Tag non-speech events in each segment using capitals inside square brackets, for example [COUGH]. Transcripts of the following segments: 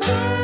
আসসালামু [LAUGHS]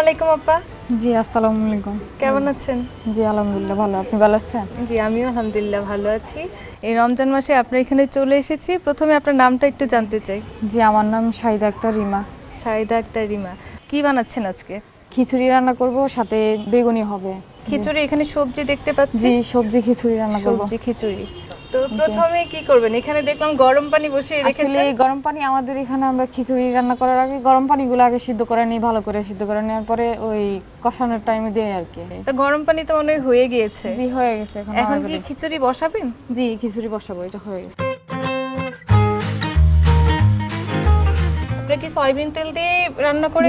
আলাইকুম আপা। জি আসসালামু আলাইকুম। কেমন আছেন? জি আলহামদুলিল্লাহ ভালো। আপনি ভালো আছেন? জি আমিও আলহামদুলিল্লাহ ভালো আছি। এই রমজান মাসে আপনার এখানে চলে এসেছি। প্রথমে আপনার নামটা একটু জানতে চাই। জি আমার নাম শাহিদা আক্তার রিমা। শাহিদা আক্তার রিমা কি বানাচ্ছেন আজকে? খিচুড়ি রান্না করব সাথে বেগুনি হবে। খিচুড়ি এখানে সবজি দেখতে পাচ্ছি জি সবজি খিচুড়ি রান্না করব। সবজি খিচুড়ি। তো প্রথমে কি করবেন? এখানে দেখলাম গরম পানি বসিয়ে আসলে গরম পানি আমাদের এখানে আমরা খিচুড়ি রান্না করার আগে গরম পানিগুলো আগে সিদ্ধ করে নিই ভালো করে সিদ্ধ করে নেওয়ার পরে ওই কষানোর টাইমে দিই আর কি। তো গরম পানি তো মনে হয়ে গিয়েছে। জি হয়ে গেছে এখন এখন কি খিচুড়ি বসাবেন? জি খিচুড়ি বসাবো এটা হয়ে গেছে। কি সয়াবিন তেল দিয়ে রান্না করে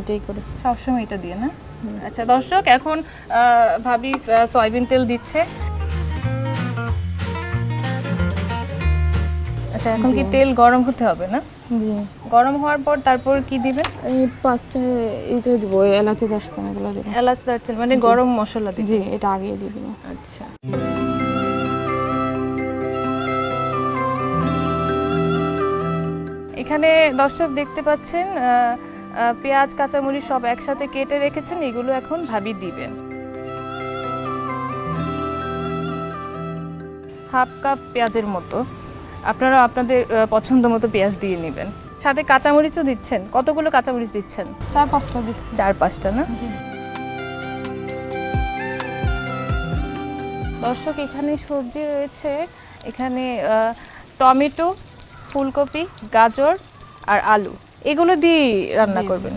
এটাই করি। সবসময় এটা দিয়ে না? আচ্ছা দর্শক এখন আহ, ভাবি সয়াবিন তেল দিচ্ছে। আচ্ছা এখন কি তেল গরম হতে হবে না? জি। গরম হওয়ার পর তারপর কি দিবেন এই পাঁচটা এটা দিব এলাচি দারচিনি এগুলো দিব। এলাচ দারচিনি মানে গরম মশলা দিবেন জি এটা আগে দিয়ে দিব। আচ্ছা। এখানে দর্শক দেখতে পাচ্ছেন পেঁয়াজ কাঁচামরিচ সব একসাথে কেটে রেখেছেন এগুলো এখন ভাবি দিবেন। হাফ কাপ পেঁয়াজের মতো। আপনারা আপনাদের পছন্দ মতো পেঁয়াজ দিয়ে নেবেন। সাথে কাঁচামরিচও দিচ্ছেন। কতগুলো কাঁচামরিচ দিচ্ছেন? চার পাঁচটা দিচ্ছি। চার পাঁচটা না? দর্শক এখানে সবজি রয়েছে। এখানে টমেটো ফুলকপি গাজর আর আলু। এগুলো দিয়ে রান্না করবেন।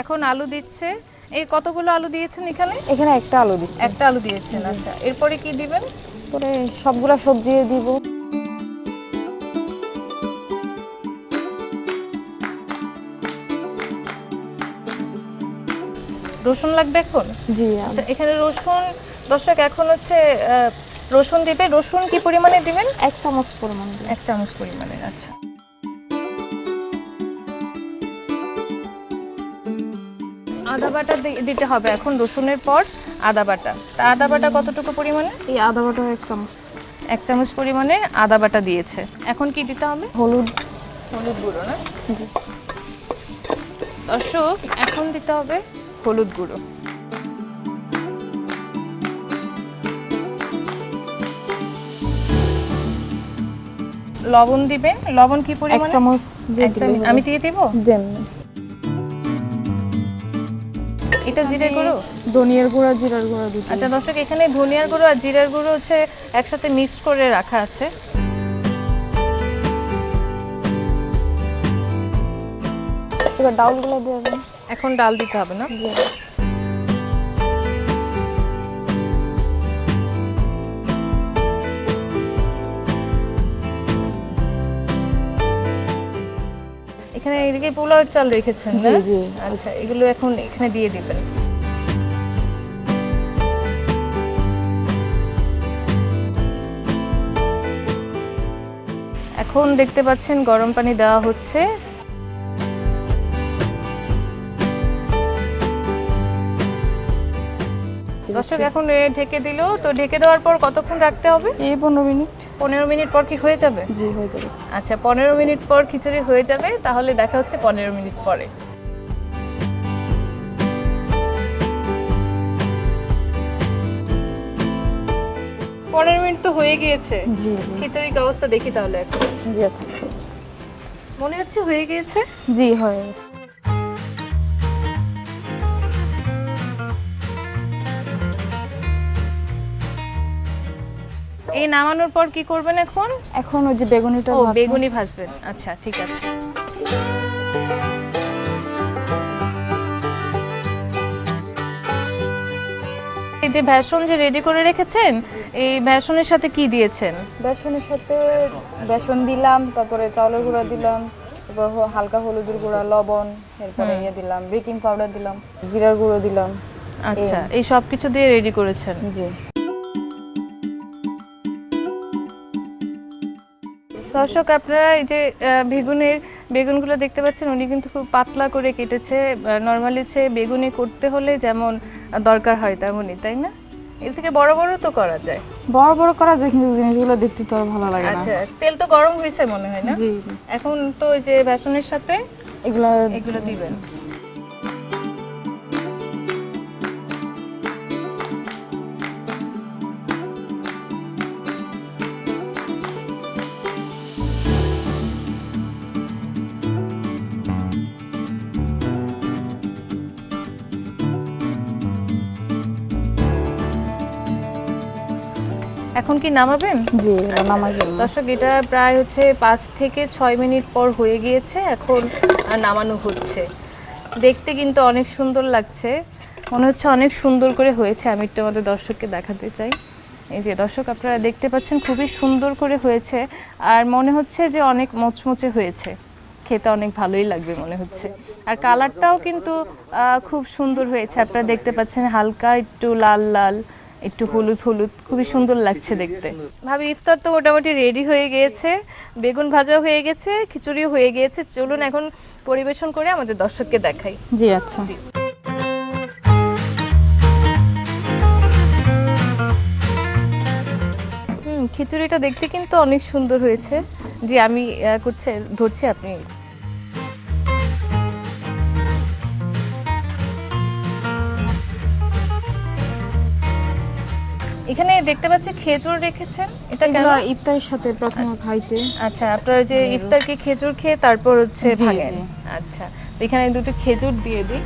এখন আলু দিচ্ছে। এই কতগুলো আলু দিয়েছেন এখানে? এখানে একটা আলু দিচ্ছি। একটা আলু দিয়েছেন আচ্ছা। এরপরে কি দিবেন? পরে সবগুলা সবজি দিব। রসুন লাগবে এখন? জি আচ্ছা এখানে রসুন দর্শক এখন হচ্ছে আহ, রসুন দিবে। রসুন কি পরিমাণে দিবেন? এক চামচ পরিমাণে এক চামচ পরিমাণে আচ্ছা। আদা বাটা দিতে হবে। এখন রসুনের পর আদা বাটা। তা আদা বাটা কতটুকু পরিমাণে? এই আদা বাটা এক চামচ। এক চামচ পরিমাণে আদা বাটা দিয়েছে। এখন কি দিতে হবে? হলুদ। হলুদ গুঁড়ো না? দর্শক এখন দিতে হবে হলুদ গুঁড়ো। লবণ দিবেন? লবণ কি পরিমাণে? এক চামচ- আমি দিয়ে দিব? দেন। এটা জিরে গুঁড়ো? ধনিয়ার গুঁড়া জিরার গুঁড়ো দিচ্ছি আচ্ছা দর্শক এখানে ধনিয়ার গুঁড়ো আর জিরার গুঁড়ো হচ্ছে একসাথে মিক্স করে রাখা আছে। এবার ডালগুলো দিয়ে এখন ডাল দিতে হবে না? এদিকে পোলাওর চাল রেখেছেন না? জি, জি। আচ্ছা এগুলো এখন এখানে দিয়ে দিবেন। এখন দেখতে পাচ্ছেন গরম পানি দেওয়া হচ্ছে। দর্শক এখন ঢেকে দিল। তো ঢেকে দেওয়ার পর কতক্ষণ রাখতে হবে? এই পনেরো মিনিট। পনেরো মিনিট পর কি হয়ে যাবে? জি হয়ে যাবে। আচ্ছা পনেরো মিনিট পর খিচুড়ি হয়ে যাবে তাহলে দেখা হচ্ছে পনেরো মিনিট পরে। পনেরো মিনিট তো হয়ে গিয়েছে। খিচুড়ির অবস্থা দেখি তাহলে এখন। জি আচ্ছা। মনে হচ্ছে হয়ে গিয়েছে? জি হয়ে গেছে। এই নামানোর পর কি করবেন এখন? এখন ওই যে বেগুনিটা ও বেগুনি ভাজবেন। আচ্ছা ঠিক আছে। এই যে ভ্যাসন যে রেডি করে রেখেছেন এই ভ্যাসনের সাথে কি দিয়েছেন? বেসনের সাথে বেসন দিলাম তারপরে চাউলের গুঁড়া দিলাম তারপর হালকা হলুদের গুঁড়া লবণ এরপরে। ইয়ে দিলাম বেকিং পাউডার দিলাম জিরার গুঁড়ো দিলাম আচ্ছা এই সব কিছু দিয়ে রেডি করেছেন? জি। দর্শক আপনারা এই যে বেগুনের বেগুনগুলো দেখতে পাচ্ছেন উনি কিন্তু খুব পাতলা করে কেটেছে। নর্মালি হচ্ছে বেগুনে করতে হলে যেমন দরকার হয় তেমনই তাই না? এর থেকে বড় বড় তো করা যায়। বড় বড় করা যায় কিন্তু জিনিসগুলো দেখতে তো ভালো লাগে না। আচ্ছা তেল তো গরম হয়েছে মনে হয় না? এখন তো ওই যে বেসনের সাথে এগুলো এগুলো দিবেন। এখন কি নামাবেন? জি নামাই দর্শক এটা প্রায় হচ্ছে পাঁচ থেকে ছয় মিনিট পর হয়ে গিয়েছে এখন নামানো হচ্ছে। দেখতে কিন্তু অনেক সুন্দর লাগছে। মনে হচ্ছে অনেক সুন্দর করে হয়েছে। আমি একটু আমাদের দর্শককে দেখাতে চাই। এই যে দর্শক আপনারা দেখতে পাচ্ছেন খুবই সুন্দর করে হয়েছে। আর মনে হচ্ছে যে অনেক মচমচে হয়েছে। খেতে অনেক ভালোই লাগবে মনে হচ্ছে। আর কালারটাও কিন্তু খুব সুন্দর হয়েছে। আপনারা দেখতে পাচ্ছেন হালকা একটু লাল লাল। একটু হলুদ হলুদ খুবই সুন্দর লাগছে দেখতে। ভাবি ইফতার তো মোটামুটি রেডি হয়ে গিয়েছে বেগুন ভাজা হয়ে গেছে খিচুড়িও হয়ে গিয়েছে। চলুন এখন পরিবেশন করে আমাদের দর্শককে দেখাই। জি আচ্ছা। হুম খিচুড়িটা দেখতে কিন্তু অনেক সুন্দর হয়েছে। যে আমি করছে ধরছি আপনি এখানে দেখতে পাচ্ছি খেজুর রেখেছেন। এটা কেন? ইফতারের সাথে প্রথমে খাইতে আচ্ছা আপনারা যে ইফতারকে খেজুর খেয়ে তারপর হচ্ছে ভাগেন। ভাঙেন আচ্ছা এখানে দুটো খেজুর দিয়ে দিই।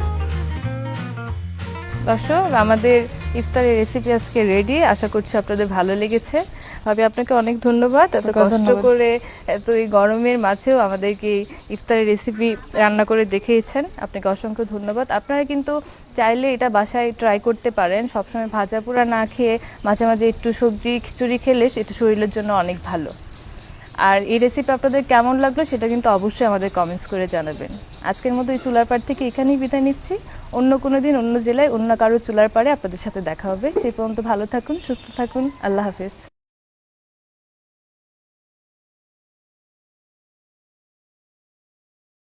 দর্শক আমাদের ইফতারের রেসিপি আজকে রেডি আশা করছি আপনাদের ভালো লেগেছে। ভাবি আপনাকে অনেক ধন্যবাদ। এত কষ্ট করে এত এই গরমের মাঝেও আমাদেরকে ইফতারের রেসিপি রান্না করে দেখিয়েছেন। আপনাকে অসংখ্য ধন্যবাদ। আপনারা কিন্তু চাইলে এটা বাসায় ট্রাই করতে পারেন। সবসময় ভাজা পোড়া না খেয়ে মাঝে মাঝে একটু সবজি খিচুড়ি খেলে সেটা শরীরের জন্য অনেক ভালো। আর এই রেসিপি আপনাদের কেমন লাগল সেটা কিন্তু অবশ্যই আমাদের কমেন্টস করে জানাবেন। আজকের মতো এই চুলার পাড় থেকে এখানেই বিদায় নিচ্ছি। অন্য কোনো দিন, অন্য জেলায় অন্য কারও চুলার পাড়ে আপনাদের সাথে দেখা হবে। সেই পর্যন্ত ভালো থাকুন, সুস্থ থাকুন। আল্লাহ হাফেজ।